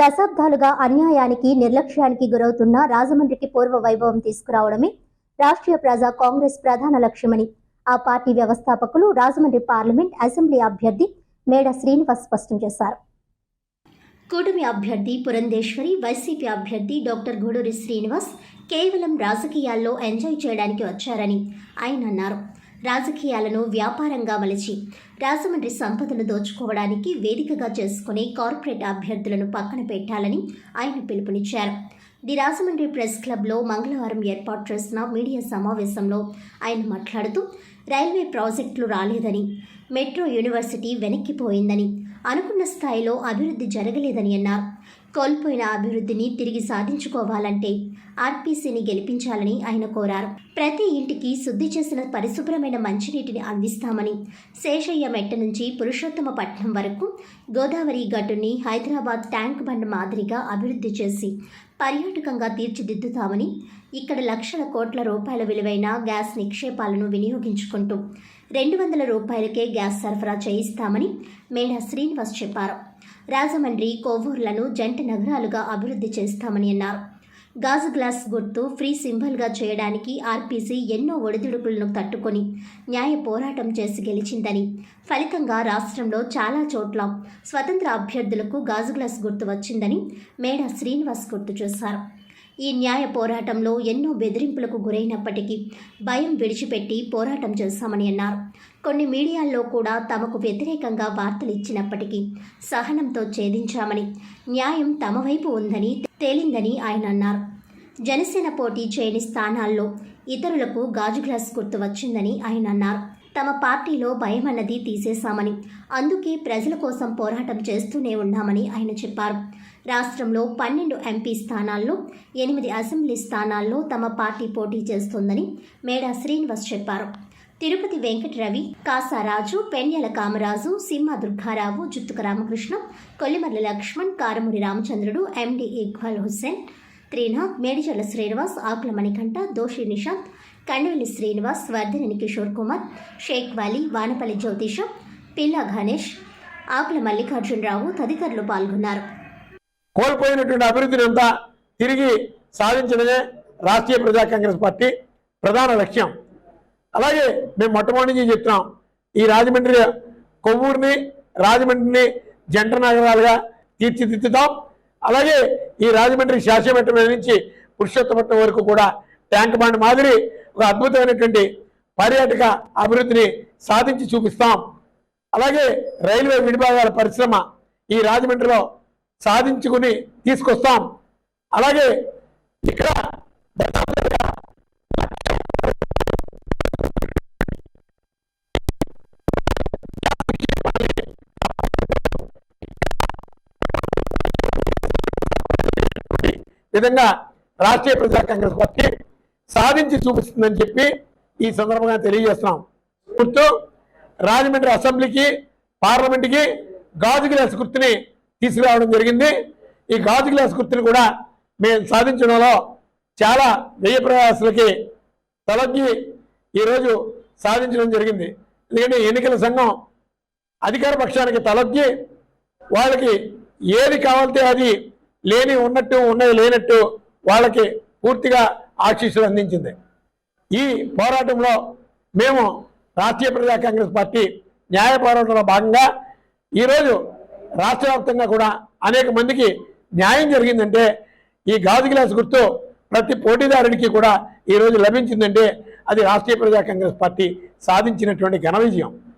దశాబ్దాలుగా అన్యాయానికి నిర్లక్ష్యానికి గురవుతున్న రాజమండ్రికి పూర్వ వైభవం తీసుకురావడమే రాష్ట్రీయ ప్రజా కాంగ్రెస్ ప్రధాన లక్ష్యమని ఆ పార్టీ వ్యవస్థాపకులు రాజమండ్రి పార్లమెంట్ అసెంబ్లీ అభ్యర్థి మేడ శ్రీనివాస్ స్పష్టం చేశారు. కూటమి అభ్యర్థి పురంధేశ్వరి వైసీపీ అభ్యర్థి డాక్టర్ గూడూరి శ్రీనివాస్ కేవలం రాజకీయాల్లో ఎంజాయ్ చేయడానికి వచ్చారని ఆయన అన్నారు. రాజకీయాలను వ్యాపారంగా మలిచి రాజమండ్రి సంపదను దోచుకోవడానికి వేదికగా చేసుకునే కార్పొరేట్ అభ్యర్థులను పక్కన పెట్టాలని ఆయన పిలుపునిచ్చారు. ది రాజమండ్రి ప్రెస్ క్లబ్లో మంగళవారం ఏర్పాటు చేసిన మీడియా సమావేశంలో ఆయన మాట్లాడుతూ రైల్వే ప్రాజెక్టులు రాలేదని మెట్రో యూనివర్సిటీ వెనక్కిపోయిందని అనుకున్న స్థాయిలో అభివృద్ధి జరగలేదని అన్నారు. కోల్పోయిన అభివృద్ధిని తిరిగి సాధించుకోవాలంటే ఆర్పీసీని గెలిపించాలని ఆయన కోరారు. ప్రతి ఇంటికి శుద్ధి చేసిన పరిశుభ్రమైన మంచినీటిని అందిస్తామని శేషయ్య మెట్ట నుంచి పురుషోత్తమపట్నం వరకు గోదావరి గట్టుని హైదరాబాద్ ట్యాంక్ బండ్ మాదిరిగా అభివృద్ధి చేసి పర్యాటకంగా తీర్చిదిద్దుతామని ఇక్కడ లక్షల కోట్ల రూపాయల విలువైన గ్యాస్ నిక్షేపాలను వినియోగించుకుంటూ రెండు వందల రూపాయలకే గ్యాస్ సరఫరా చేయిస్తామని మేడా శ్రీనివాస్ చెప్పారు. రాజమండ్రి కోవూర్లను జంట నగరాలుగా అభివృద్ధి చేస్తామని అన్నారు. గాజు గ్లాస్ గుర్తు ఫ్రీ సింబల్గా చేయడానికి ఆర్పీసీ ఎన్నో ఒడిదుడుకులను తట్టుకొని న్యాయ పోరాటం చేసి గెలిచిందని ఫలితంగా రాష్ట్రంలో చాలా చోట్ల స్వతంత్ర అభ్యర్థులకు గాజు గ్లాస్ గుర్తు వచ్చిందని మేడా శ్రీనివాస్ గుర్తు చేశారు. ఈ న్యాయ పోరాటంలో ఎన్నో బెదిరింపులకు గురైనప్పటికీ భయం విడిచిపెట్టి పోరాటం చేశామని అన్నారు. కొన్ని మీడియాల్లో కూడా తమకు వ్యతిరేకంగా వార్తలు ఇచ్చినప్పటికీ సహనంతో ఛేదించామని న్యాయం తమ వైపు ఉందని తేలిందని ఆయన అన్నారు. జనసేన పోటీ చేయని స్థానాల్లో ఇతరులకు గాజు గ్లాస్ గుర్తు వచ్చిందని ఆయన అన్నారు. తమ పార్టీలో భయం అన్నది తీసేశామని అందుకే ప్రజల కోసం పోరాటం చేస్తూనే ఉన్నామని ఆయన చెప్పారు. రాష్ట్రంలో పన్నెండు ఎంపీ స్థానాల్లో ఎనిమిది అసెంబ్లీ స్థానాల్లో తమ పార్టీ పోటీ చేస్తోందని మేడా శ్రీనివాస్ చెప్పారు. తిరుపతి వెంకటరవి కాసారాజు పెన్యల కామరాజు సింహ దుర్గారావు జుత్తుక రామకృష్ణ కొల్లిమర్ల లక్ష్మణ్ కారమూరి రామచంద్రుడు ఎండి ఇక్బాల్ హుస్సేన్ త్రీనాథ్ మేడిచల్ల శ్రీనివాస్ ఆకుల మణికంఠ దోషి నిషాంత్ కండవెల్లి శ్రీనివాస్ వర్ధనని కిషోర్ కుమార్ షేక్ వాలీ వానపల్లి జ్యోతిషం పిల్లా గణేష్ ఆకుల మల్లికార్జునరావు తదితరులు పాల్గొన్నారు. కోల్పోయినటువంటి అభివృద్ధిని అంతా తిరిగి సాధించడమే రాష్ట్రీయ ప్రజా కాంగ్రెస్ పార్టీ ప్రధాన లక్ష్యం. అలాగే మేము మొట్టమొదటి నుంచి చెప్తున్నాం ఈ రాజమండ్రి కొవ్వూరిని రాజమండ్రిని జంట నగరాలుగా తీర్చిదిద్దుతాం. అలాగే ఈ రాజమండ్రి శాసనమండలి నుంచి పురుషోత్తపట్నం వరకు కూడా ట్యాంక్ బండ్ మాదిరి ఒక అద్భుతమైనటువంటి పర్యాటక అభివృద్ధిని సాధించి చూపిస్తాం. అలాగే రైల్వే విడిభాగాల పరిశ్రమ ఈ రాజమండ్రిలో సాధించుకుని తీసుకొస్తాం. అలాగే ఇక్కడ విధంగా రాష్ట్రీయ ప్రజా కాంగ్రెస్ పార్టీ సాధించి చూపిస్తుందని చెప్పి ఈ సందర్భంగా తెలియజేస్తున్నాం. గుర్తు రాజమండ్రి అసెంబ్లీకి పార్లమెంట్కి గాజు గ్లాస్ గుర్తుని తీసుకురావడం జరిగింది. ఈ గాజు గ్లాస్ గుర్తుని కూడా మేము సాధించడంలో చాలా వ్యయ ప్రయాసాలకి తలగ్గి ఈరోజు సాధించడం జరిగింది. ఎందుకంటే ఎన్నికల సంఘం అధికార పక్షానికి తలొగ్గి వాళ్ళకి ఏది కావాలితే అది లేని ఉన్నట్టు ఉన్నది లేనట్టు వాళ్ళకి పూర్తిగా ఆశీస్సులు అందించింది. ఈ పోరాటంలో మేము రాష్ట్రీయ ప్రజా కాంగ్రెస్ పార్టీ న్యాయ పోరాటంలో భాగంగా ఈరోజు రాష్ట్ర వ్యాప్తంగా కూడా అనేక మందికి న్యాయం జరిగిందంటే ఈ గాజు గ్లాస్ గుర్తు ప్రతి పోటీదారుడికి కూడా ఈరోజు లభించిందంటే అది రాష్ట్రీయ ప్రజా కాంగ్రెస్ పార్టీ సాధించినటువంటి ఘన విజయం.